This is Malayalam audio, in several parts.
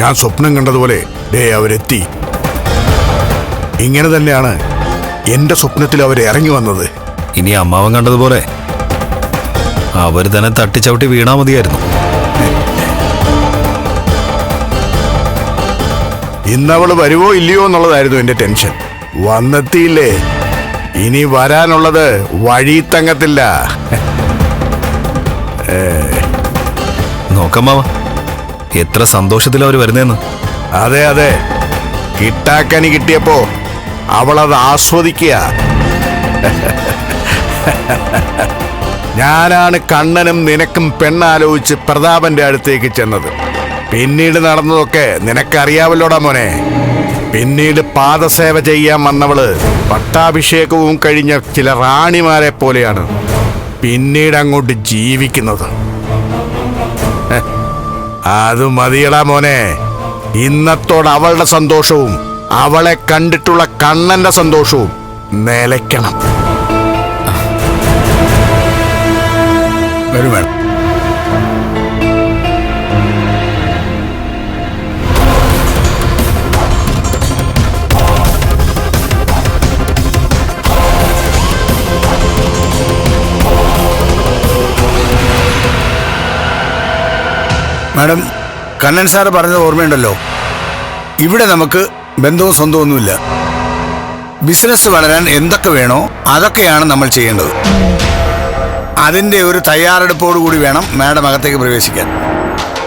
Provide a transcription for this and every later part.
ഞാൻ സ്വപ്നം കണ്ടതുപോലെ ഡേ അവരെത്തി. ഇങ്ങനെ തന്നെയാണ് എന്റെ സ്വപ്നത്തിൽ അവർ ഇറങ്ങി വന്നത്. ഇനി അമ്മാവൻ കണ്ടതുപോലെ അവർ തന്നെ തട്ടിച്ചവിട്ടി വീണാ മതിയായിരുന്നു. ഇന്നവൾ വരുവോ ഇല്ലയോ എന്നുള്ളതായിരുന്നു എന്റെ ടെൻഷൻ. വന്നെത്തിയില്ലേ. ഇനി വരാനുള്ളത് വഴി തങ്ങത്തില്ല നോക്കമ്മാവ എത്ര സന്തോഷത്തിൽ അവർ വരുന്നേന്ന്. അതെ അതെ. കിട്ടാക്കനി കിട്ടിയപ്പോ അവളത് ആസ്വദിക്കുക. ഞാനാണ് കണ്ണനും നിനക്കും പെണ്ണാലോചിച്ച് പ്രതാപന്റെ അടുത്തേക്ക് ചെന്നത്. പിന്നീട് നടന്നതൊക്കെ നിനക്കറിയാവല്ലോടാ മോനെ. പിന്നീട് പാദസേവ ചെയ്യാൻ വന്നവൾ പട്ടാഭിഷേകവും കഴിഞ്ഞ ചില റാണിമാരെ പോലെയാണ് പിന്നീട് അങ്ങോട്ട് ജീവിക്കുന്നത്. അത് മതിയടാ മോനെ. ഇന്നത്തോട് അവളുടെ സന്തോഷവും അവളെ കണ്ടിട്ടുള്ള കണ്ണന്റെ സന്തോഷവും നിലയ്ക്കണം വേണം മാഡം കണ്ണൻ സാറ് പറഞ്ഞത് ഓർമ്മയുണ്ടല്ലോ. ഇവിടെ നമുക്ക് ബന്ധവും സ്വന്തവും ഒന്നുമില്ല. ബിസിനസ് വളരാൻ എന്തൊക്കെ വേണോ അതൊക്കെയാണ് നമ്മൾ ചെയ്യേണ്ടത്. അതിന്റെ ഒരു തയ്യാറെടുപ്പോടു കൂടി വേണം മാഡം അകത്തേക്ക് പ്രവേശിക്കാൻ.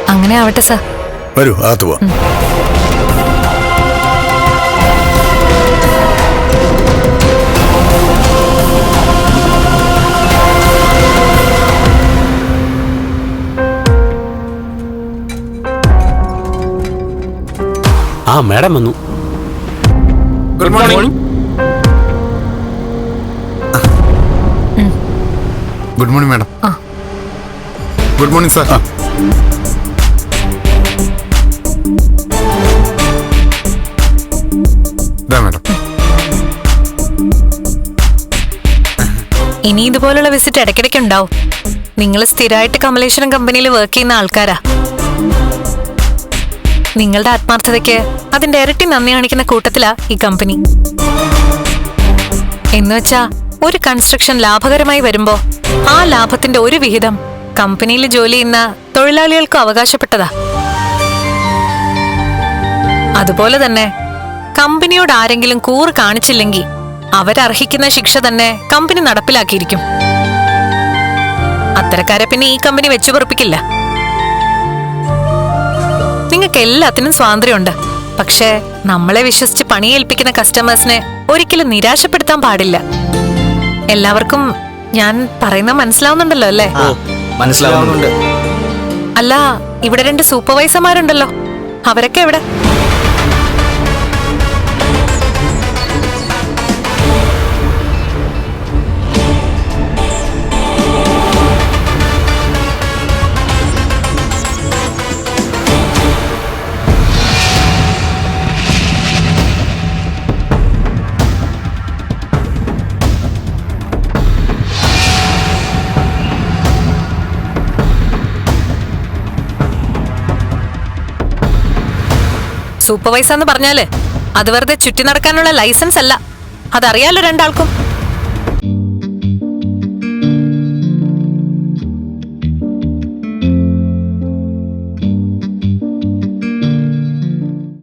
അങ്ങനെ ആവട്ടെ സർ. വരൂ അകത്ത് പോവാം. ആ മാഡം വന്നു. Good morning good morning madam ആ. ഗുഡ് മോർണിംഗ് സാർ മാഡം ഇനി ഇതുപോലുള്ള വിസിറ്റ് ഇടയ്ക്കിടയ്ക്ക് ഉണ്ടാവും. നിങ്ങൾ സ്ഥിരമായിട്ട് കമലേശ്വരം കമ്പനിയിൽ വർക്ക് ചെയ്യുന്ന ആൾക്കാരാ. നിങ്ങളുടെ ആത്മാർത്ഥതയ്ക്ക് അതിന്റെ ഇരട്ടി നന്ദി കാണിക്കുന്ന കൂട്ടത്തിലാ ഈ കമ്പനി എന്നുവെച്ചാ ഒരു കൺസ്ട്രക്ഷൻ ലാഭകരമായി വരുമ്പോ ആ ലാഭത്തിന്റെ ഒരു വിഹിതം കമ്പനിയിൽ ജോലി ചെയ്യുന്ന തൊഴിലാളികൾക്കും അവകാശപ്പെട്ടതാ. അതുപോലെ തന്നെ കമ്പനിയോട് ആരെങ്കിലും കൂറ് കാണിച്ചില്ലെങ്കിൽ അവരർഹിക്കുന്ന ശിക്ഷ തന്നെ കമ്പനി നടപ്പിലാക്കിയിരിക്കും. അത്തരക്കാരെ പിന്നെ ഈ കമ്പനി വെച്ചു പൊറപ്പിക്കില്ല നിങ്ങൾക്ക് എല്ലാത്തിനും സ്വാതന്ത്ര്യമുണ്ട്. പക്ഷേ നമ്മളെ വിശ്വസിച്ച് പണിയേൽപ്പിക്കുന്ന കസ്റ്റമേഴ്സിനെ ഒരിക്കലും നിരാശപ്പെടുത്താൻ പാടില്ല. എല്ലാവർക്കും ഞാൻ പറയുന്ന മനസ്സിലാവുന്നുണ്ടല്ലോ അല്ലേ? മനസ്സിലാവുന്നുണ്ട്. അല്ല ഇവിടെ രണ്ട് സൂപ്പർവൈസർമാരുണ്ടല്ലോ അവരൊക്കെ എവിടെ? സൂപ്പർവൈസർ എന്ന് പറഞ്ഞാൽ അത് വെറുതെ ചുറ്റി നടക്കാനുള്ള ലൈസൻസ് അല്ല അതറിയാലോ രണ്ടാൾക്കും.